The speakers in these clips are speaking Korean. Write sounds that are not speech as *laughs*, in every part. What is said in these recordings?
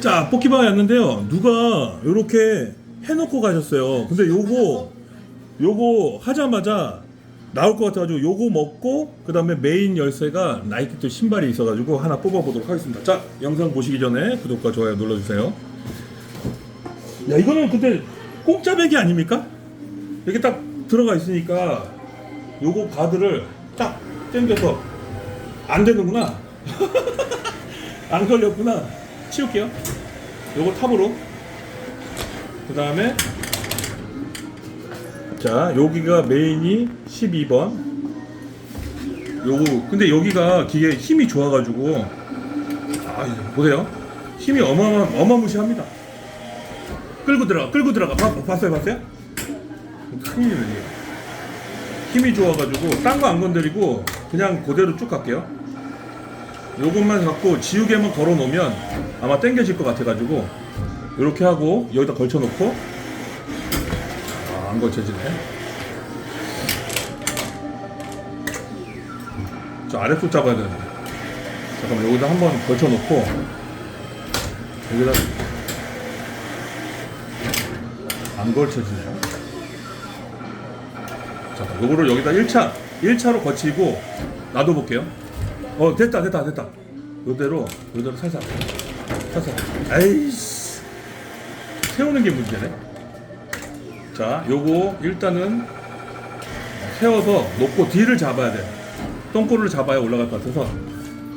자, 왔는데요. 누가 이렇게 해놓고 가셨어요. 근데 요거, 요거 하자마자 나올 것 같아가지고 요거 먹고, 그 다음에 메인 열쇠가 나이키도 신발이 있어가지고 하나 뽑아보도록 하겠습니다. 자, 영상 보시기 전에 구독과 좋아요 눌러주세요. 야, 이거는 근데 배기 아닙니까? 이렇게 딱 들어가 있으니까 요거 가드를 딱 당겨서 안 되는구나. *laughs* 안 걸렸구나. 치울게요. 요거 탑으로. 그 다음에 자 여기가 메인이 12번. 요거 근데 여기가 기계 힘이 좋아가지고 아 보세요. 힘이 어마어마 어마무시합니다. 끌고 들어가 끌고 들어가 봐, 봤어요 봤어요? 큰일이네 이게. 힘이 좋아가지고 딴 거 안 건드리고 그냥 그대로 쭉 갈게요. 요것만 갖고 지우개만 걸어 놓으면 아마 당겨질 것 같아가지고 이렇게 하고 여기다 걸쳐 놓고 아, 안 걸쳐지네. 저 아래쪽 잡아야 되는데. 잠깐만 여기다 한번 걸쳐 놓고 여기다 안 걸쳐지네요. 잠깐 요거를 여기다 1차 1차로 거치고 놔둬 볼게요. 어 됐다 됐다 됐다. 요대로 요대로 살살 살살. 에이씨 세우는 게 문제네. 자 요거 일단은 세워서 놓고 뒤를 잡아야 돼. 똥꼬를 잡아야 올라갈 것 같아서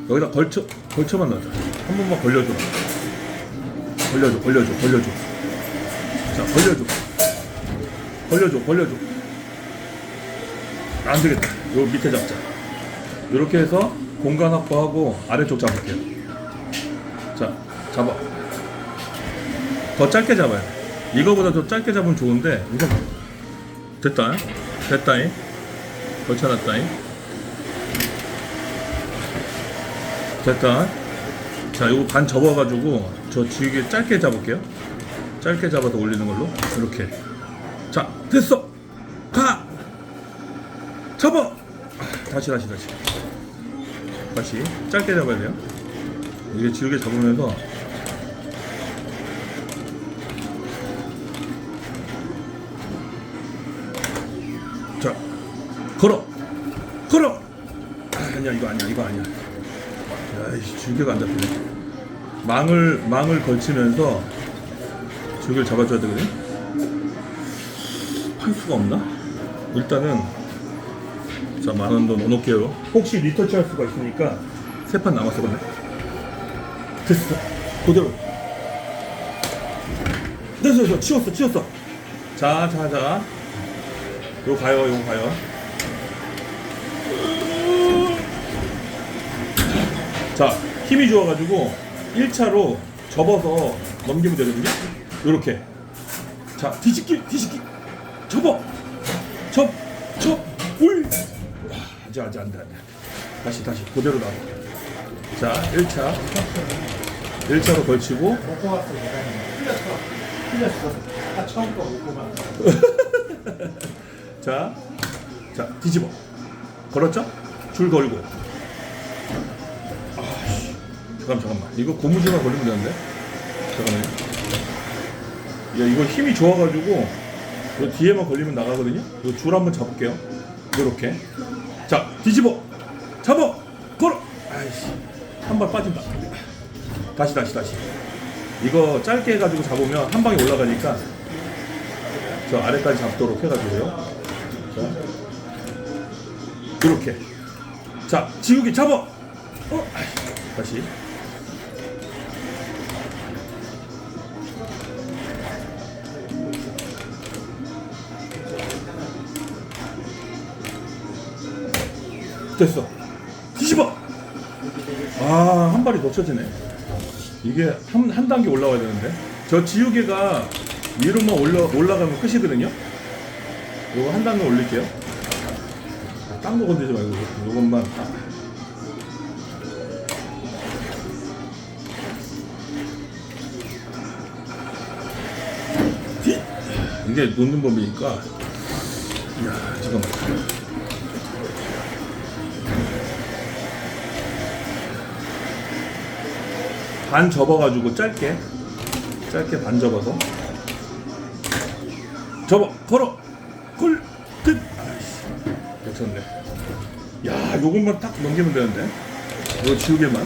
여기다 걸쳐 걸쳐만 넣자. 한 번만 걸려줘. 걸려줘 걸려줘 걸려줘. 자 걸려줘. 걸려줘 걸려줘. 안 되겠다. 요 밑에 잡자. 이렇게 해서 공간 확보하고 아래쪽 잡을게요. 자, 잡아. 더 짧게 잡아요. 이거보다 더 짧게 잡으면 좋은데, 우선 됐다. 됐다잉. 걸쳐놨다잉. 됐다. 자, 이거 반 접어가지고 저 지우개 짧게 잡을게요. 짧게 잡아서 올리는 걸로. 이렇게. 자, 됐어. 가! 접어! 다시 다시 다시 다시 짧게 잡아야 돼요. 이게 지우개 잡으면서 자 걸어 걸어. 아, 아니야 이거 아니야 이거 아니야. 야이 지우개가 안 잡히네. 망을 망을 걸치면서 지우개를 잡아줘야 되거든. 할 수가 없나? 일단은 자, 만 원도 넣어놓을게요. 혹시 리터치 할 수가 있으니까 세 판 남았어, 근데. 됐어. 그대로. 됐어, 됐어. 치웠어, 치웠어. 자, 자, 자. 요 가요, 요 가요. 자, 힘이 좋아가지고 1차로 접어서 넘기면 되거든요. 요렇게. 자, 뒤집기, 뒤집기. 접어. 접, 접, 울. 아직 안돼 안돼. 다시 다시 그대로 나와. 자 1차. 1차로 걸치고. 먹고 왔어 틀렸어 틀렸어 아 처음 거 먹고 갔어 자, 자 뒤집어. 걸었죠? 줄 걸고. 아씨. 잠깐 잠깐만. 이거 고무줄만 걸리면 되는데? 잠깐만요. 야 이거 힘이 좋아가지고 이 뒤에만 걸리면 나가거든요? 이거 줄 한번 잡을게요. 이렇게 자 뒤집어. 잡어 걸어. 아이씨 한 발 빠진다. 다시 다시 다시. 이거 짧게 해가지고 잡으면 한 방에 올라가니까 저 아래까지 잡도록 해가지고요. 자 이렇게. 자 지우개 잡아. 어 아이씨. 다시 됐어. 뒤집어. 아 한 발이 놓쳐지네. 이게 한, 한 단계 올라와야 되는데. 저 지우개가 위로만 올라, 올라가면 끝이거든요? 요거 한 단계 올릴게요. 딴 거 건드리지 말고 요것만. 딱. 뒷! 이게 놓는 법이니까. 이야 잠깐만 반 접어가지고 짧게 짧게 반 접어서. 접어 걸어 아이씨 괜찮네. 야 요것만 딱 넘기면 되는데? 이거 지우개만?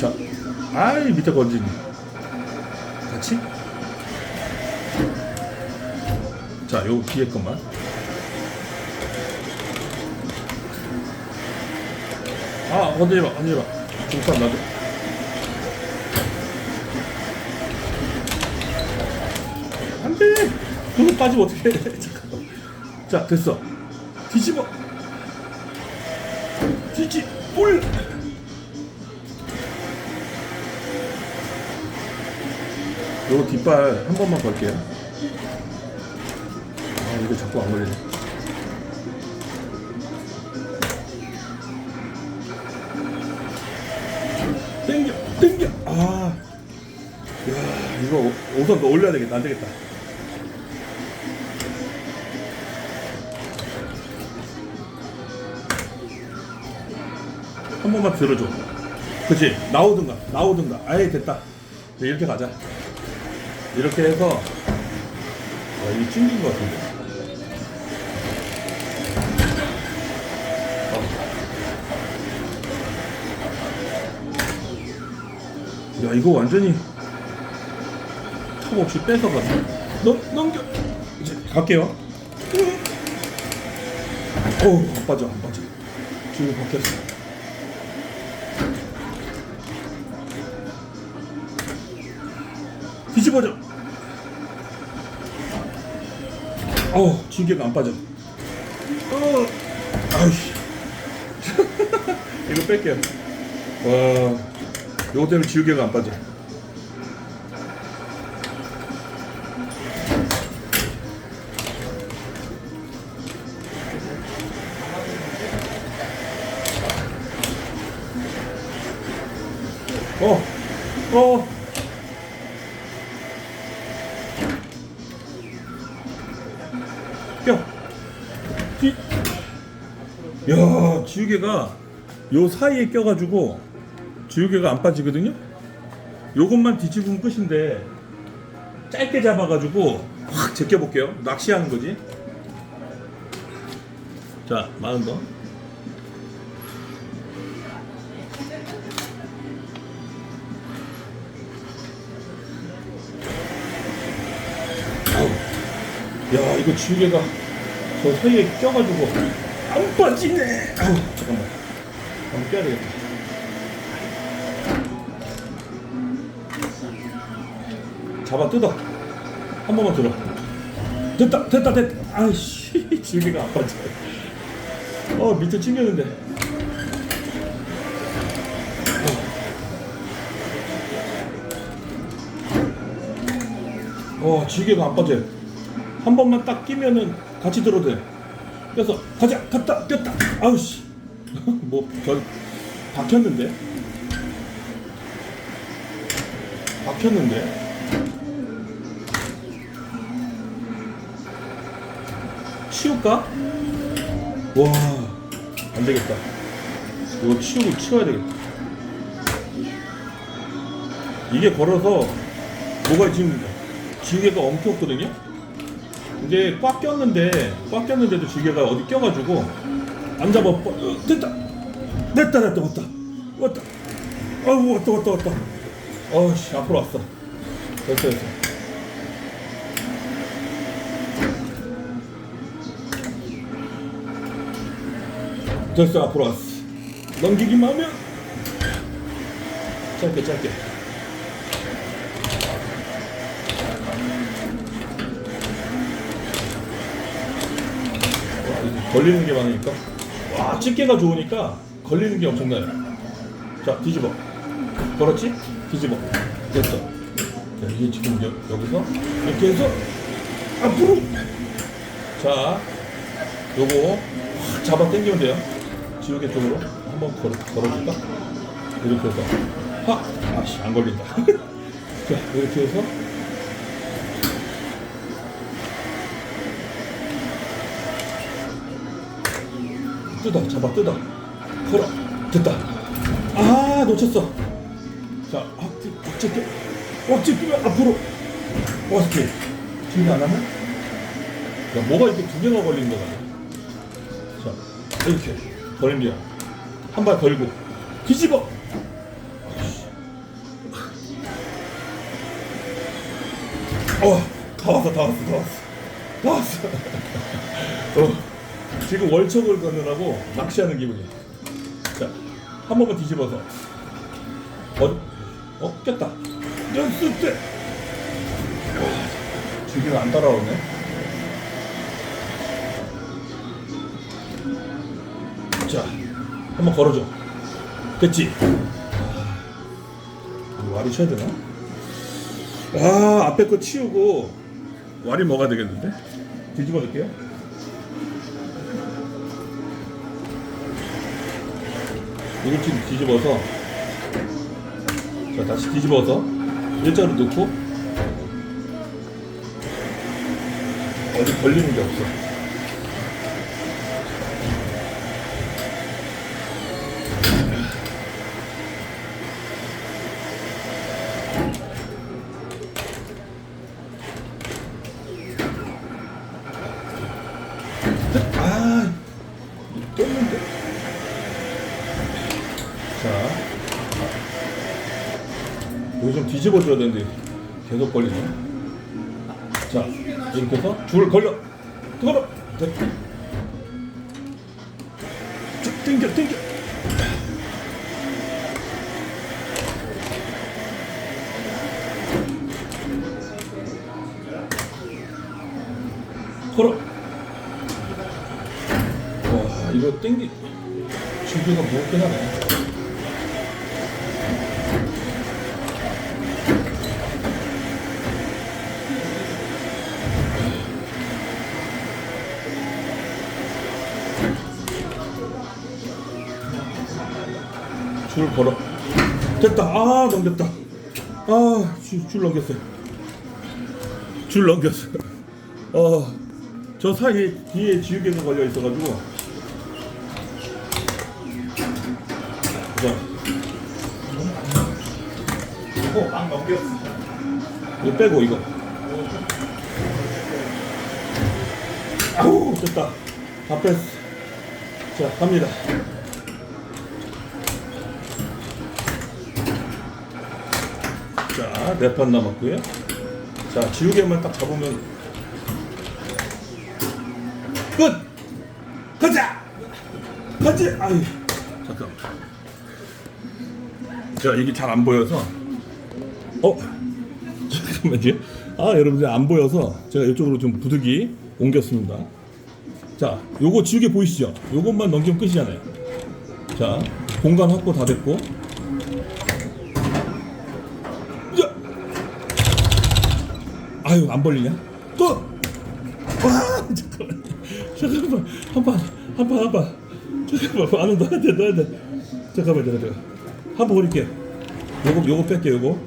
자 아이 밑에 건지니. 같이? 자 요 뒤에 것만 아 건드리마 건드리마 중간 나도. 안돼! 그거 빠지면 어떡해. *laughs* 잠깐만. 자 됐어. 뒤집어. 뒤집 올 요거 뒷발 한 번만 걸게요. 아 이거 자꾸 안 걸리네 아 야, 이거 오- 우선 너 올려야 되겠다. 안 되겠다. 한 번만 들어줘. 그치? 나오든가 나오든가. 아예 됐다. 네, 이렇게 가자. 이렇게 해서 와 이거 찡긴 것 같은데 야 이거 완전히 탑 없이 뺏어가 넘, 넘겨. 이제 갈게요. 어우 안 빠져 안 빠져. 지금 바뀌었어. 뒤집어져. 어우 지게가 안 빠져. 어. 아이씨. *laughs* 이거 뺄게요. 와 요거 때문에 지우개가 안 빠져 어, 어. 지우개가 요 사이에 껴가지고 지우개가 안 빠지거든요. 요것만 뒤집으면 끝인데 짧게 잡아가지고 확 제껴볼게요. 낚시하는 거지. 자, 거. 아우. 야 이거 지우개가 저 사이에 껴가지고 안 빠지네 아우 잠깐만 한번 껴야 되겠다 잡아 뜯어. 한 번만 들어. 됐다 됐다 됐다. 아이씨 *laughs* 안 빠져. 어 밑에 찡겼는데. 어안 빠져. 한 번만 딱 끼면은 같이 들어도 돼. 그래서 가자 갔다 꼈다. 아우씨. *laughs* 뭐저 박혔는데? 박혔는데 치울까? 와 안 되겠다. 이거 치우고 치워야 되겠다. 이게 걸어서 뭐가 지금 지게가 없거든요? 근데 꽉 꼈는데 꽉 꼈는데도 지게가 어디 껴가지고 안 잡아. 뻗- 어, 됐다. 됐다 됐다 왔다. 왔다. 아우 왔다 왔다 왔다. 어씨 앞으로 왔어. 됐어 됐어 됐어 앞으로 왔어. 넘기기만 하면 짧게 짧게. 걸리는 게 많으니까. 와 집게가 좋으니까 걸리는 게 엄청나요. 자 뒤집어. 그렇지? 뒤집어. 됐어. 자, 이게 지금 여, 여기서 이렇게 해서 앞으로. 자 요거 확 잡아 당기면 돼요 지우개 쪽으로 한번 걸어, 걸어줄까? 이렇게 해서 하 아씨 안 걸린다. *laughs* 자 이렇게 해서 뜯어 잡아 뜯어 걸어 됐다. 아 놓쳤어. 자 확, 확 게. 확 끼면 앞으로. 어떻게 준비 안 하면 야 뭐가 이렇게 두 개가 걸린 거야? 자 이렇게 걸려 한발 걸고. 뒤집어. 어다 왔어 다 왔어 다 왔어. 다 왔어. *laughs* 어, 지금 월척을 걷느라고 낚시하는 기분이야. 자한 번만 뒤집어서. 어, 어 꼈다. 연습 때. 지금 안 따라오네 자 한번 걸어줘. 됐지? 아, 와리 쳐야 되나? 아 앞에 거 치우고 와리 먹어야 되겠는데? 뒤집어 줄게요. 이걸 지금 뒤집어서. 자 다시 뒤집어서 일자로 넣고. 어디 걸리는 게 없어 아 떴는데 자 이거 좀 뒤집어 줘야 되는데 계속 걸리네. 자 이렇게 해서 줄 걸려. 걸어 됐다 쭉 당겨 당겨. 걸어. 와 이거 땡기. 줄기가 무겁긴 하네 줄 걸어. 됐다. 아 넘겼다. 아 줄 줄 넘겼어요. 줄 넘겼어. 어저 사이에 뒤에 지우개가 걸려 있어가지고. 자. 이거 막 넘겼어. 이거 빼고 이거. 아우 됐다. 다 뺐어. 자 갑니다 자 네 판 남았고요 자 지우개만 딱 잡으면 끝 가자 가자 아유 잠깐만 자 이게 잘 안 보여서 어 *laughs* 잠깐만요. 아 여러분들 안 보여서 제가 이쪽으로 좀 부득이 옮겼습니다. 자, 요거 지우개 보이시죠? 요것만 넘기면 끝이잖아요. 자, 공간 확보 다 됐고. 아유 안 벌리냐? 또! 와 잠깐만 잠깐만 한판 한판 한판 잠깐만 안에 넣어야 돼 넣어야 돼 잠깐만 잠깐만 한번 버릴게요. 요거 요거 뺄게요 요거.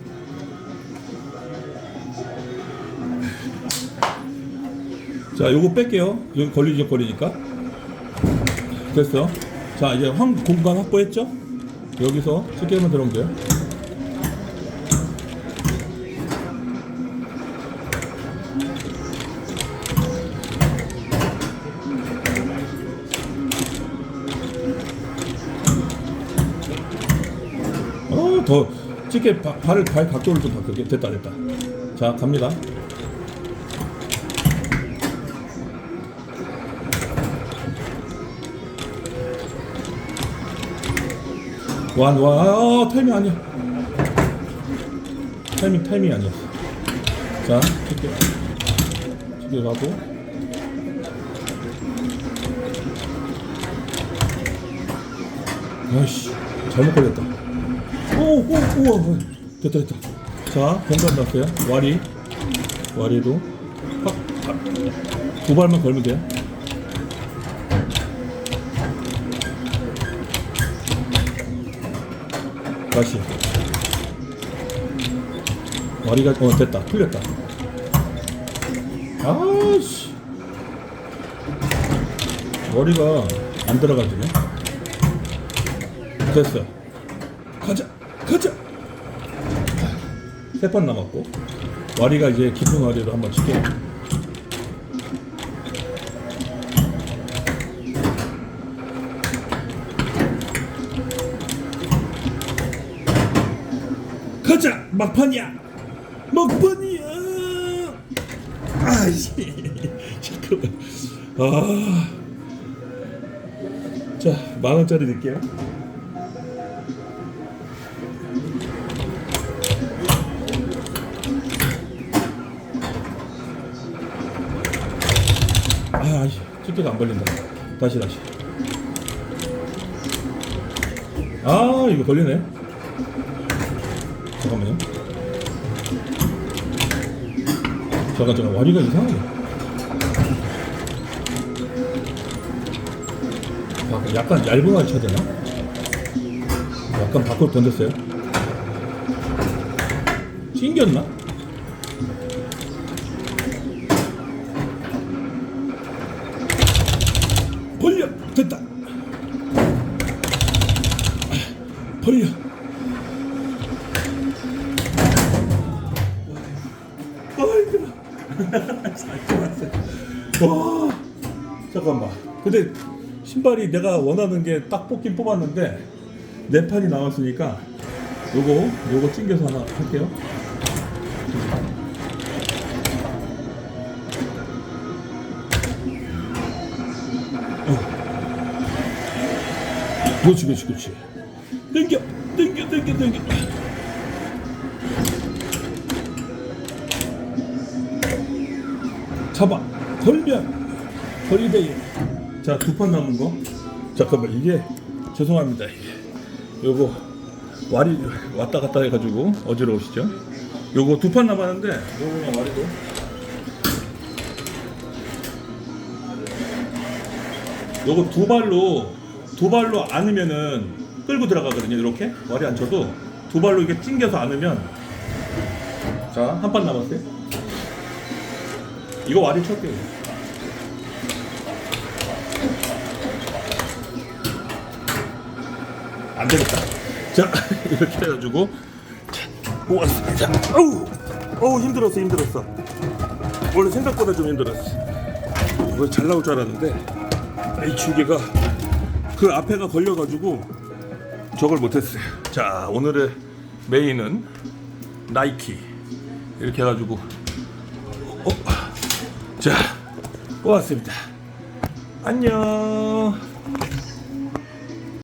자, 요거 뺄게요. 여기 걸리지 걸리니까. 됐어. 자, 이제 황 공간 확보했죠? 여기서 쉽게만 들어오면 돼요. 더 바, 발을 발 각도를 좀 바꾸게 됐다 됐다. 자, 갑니다. 완, 와, 아, 타이밍 아니야. 타이밍, 타이밍이 아니었어. 자, 쉽게. 쉽게 가고. 아이씨, 잘못 걸렸다. 오, 오, 우와, 됐다, 됐다. 자, 공간 났어요. 와리. 와리로. 확, 확. 두 발만 걸면 돼요. 다시 머리가 어 됐다 풀렸다 아씨 머리가 안 들어가지네. 됐어. 3번 남았고 와리가 이제 깊은 와리로 한번 칠게요 가자! 막판이야! 막판이야! 아이씨. *laughs* 잠깐만. 아자 만원짜리 넣을게요. 집게가 안 걸린다. 다시, 다시. 아, 이거 걸리네. 잠깐만요. 잠깐, 잠깐, 와리가 이상하네. 아, 약간 얇은 와리 쳐야 되나? 약간 밖으로 던졌어요. 튕겼나? *laughs* 와, 잠깐만. 근데 신발이 내가 원하는 게 딱 뽑긴 뽑았는데 네 판이 남았으니까 요거 요거 찡겨서 하나 할게요. 어. 그렇지, 그렇지, 그렇지. 당겨, 당겨, 당겨, 당겨. 잡아. 걸면 걸리대요. 자두 판 남은 거. 잠깐만 이게 죄송합니다 이게. 요거 와리 왔다 갔다 해가지고 어지러우시죠? 요거 두 판 남았는데 요거 그냥 와리도 요거 두 발로 두 발로 안으면은 끌고 들어가거든요 이렇게? 와리 안 쳐도. 두 발로 이렇게 찡겨서 안으면. 자 한 판 남았어요 이거 와리 쳤대요. 안 되겠다. 자, *laughs* 이렇게 해가지고 자, 모았습니다. 어우, 어우 힘들었어, 힘들었어. 원래 생각보다 좀 힘들었어. 이거 잘 나올 줄 알았는데 이 주개가 그 앞에가 걸려가지고 저걸 못했어요. 자, 오늘의 메인은 나이키 이렇게 해가지고 어, 자, 고맙습니다. 안녕.